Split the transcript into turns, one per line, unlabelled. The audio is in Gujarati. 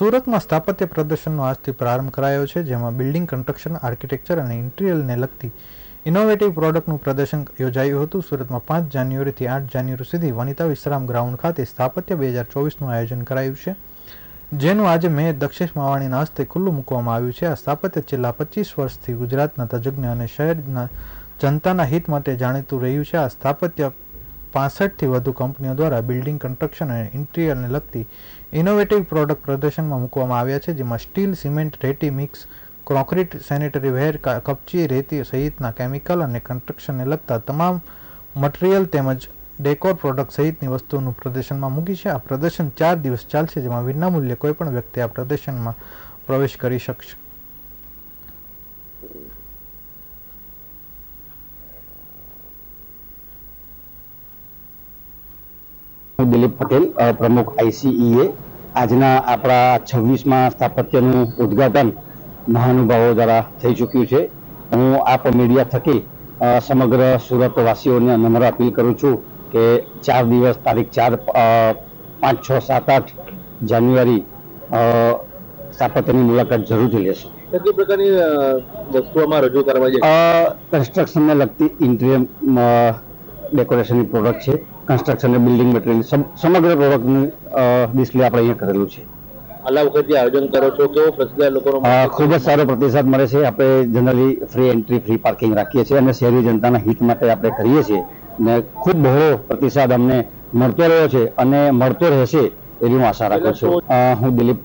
સુરતમાં સ્થાપત્ય પ્રદર્શનનો આજથી પ્રારંભ કરાયો છે, જેમાં બિલ્ડિંગ કન્સ્ટ્રક્શન, આર્કિટેક્ચર અને ઇન્ટિરિયરને લગતી ઇનોવેટિવ પ્રોડક્ટનું પ્રદર્શન યોજાયું હતું. સુરતમાં પાંચ જાન્યુઆરીથી આઠ જાન્યુઆરી સુધી વનિતા વિશ્રામ ગ્રાઉન્ડ ખાતે સ્થાપત્ય બે હજાર ચોવીસનું આયોજન કરાયું છે, જેનું આજે મેયર દક્ષેશ માવાણીના હસ્તે ખુલ્લું મૂકવામાં આવ્યું છે. આ સ્થાપત્ય છેલ્લા પચીસ વર્ષથી ગુજરાતના તજજ્ઞ અને શહેરના જનતાના હિત માટે જાણીતું રહ્યું છે. આ સ્થાપત્ય પાસઠથી વધુ કંપનીઓ દ્વારા બિલ્ડિંગ, કન્સ્ટ્રક્શન અને ઇન્ટિરિયરને લગતી ઇનોવેટિવ પ્રોડક્ટ પ્રદર્શનમાં મૂકવામાં આવ્યા છે, જેમાં સ્ટીલ, સિમેન્ટ, રેતી મિક્સ કોન્ક્રીટ સેનિટરી વેર કપચી, રેતી સહિતના કેમિકલ અને કન્સ્ટ્રક્શનને લગતા તમામ મટીરિયલ તેમજ ડેકોર પ્રોડક્ટ સહિતની વસ્તુઓનું પ્રદર્શનમાં મૂકી છે. આ પ્રદર્શન ચાર દિવસ ચાલશે, જેમાં વિનામૂલ્યે કોઈપણ વ્યક્તિ આ પ્રદર્શનમાં પ્રવેશ કરી શકશે.
દિલીપ પટેલ પ્રમુખ આઈસીઈએ આજના આપણા છવ્વીસમાં સ્થાપત્યનું ઉદ્ઘાટન મહાનુભાવો દ્વારા થઈ ચૂક્યું છે. હું આપ મીડિયા થકી સમગ્ર સુરતવાસીઓને નમ્ર અપીલ કરું છું કે ચાર દિવસ તારીખ ચાર પાંચ છ સાત આઠ જાન્યુઆરી સ્થાપત્યની મુલાકાત જરૂરથી લેશો.
કેટલી પ્રકારની વસ્તુઓમાં રજૂ કરવા
કન્સ્ટ્રક્શનને લગતી ઇન્ટિરિયર ડેકોરેશનની પ્રોડક્ટ છે. કન્સ્ટ્રક્શન બિલ્ડિંગ મટીરિયલ સમગ્ર પ્રોડક્ટનું ડિસ્પ્લે આપણે અહીંયા કરેલું છે.
આલા વખતે આયોજન કરો છો કેવો પ્રતિસાદ લોકોનો
ખૂબ જ સારો પ્રતિસાદ મળે છે. આપણે generally free entry free parking રાખીએ છીએ અને શહેરી જનતાના હિત માટે આપણે કરીએ છીએ. ને ખૂબ બહોળો પ્રતિસાદ અમને મળતો રહ્યો છે અને મળતો રહેશે એવી હું આશા રાખું છું. હું દિલીપ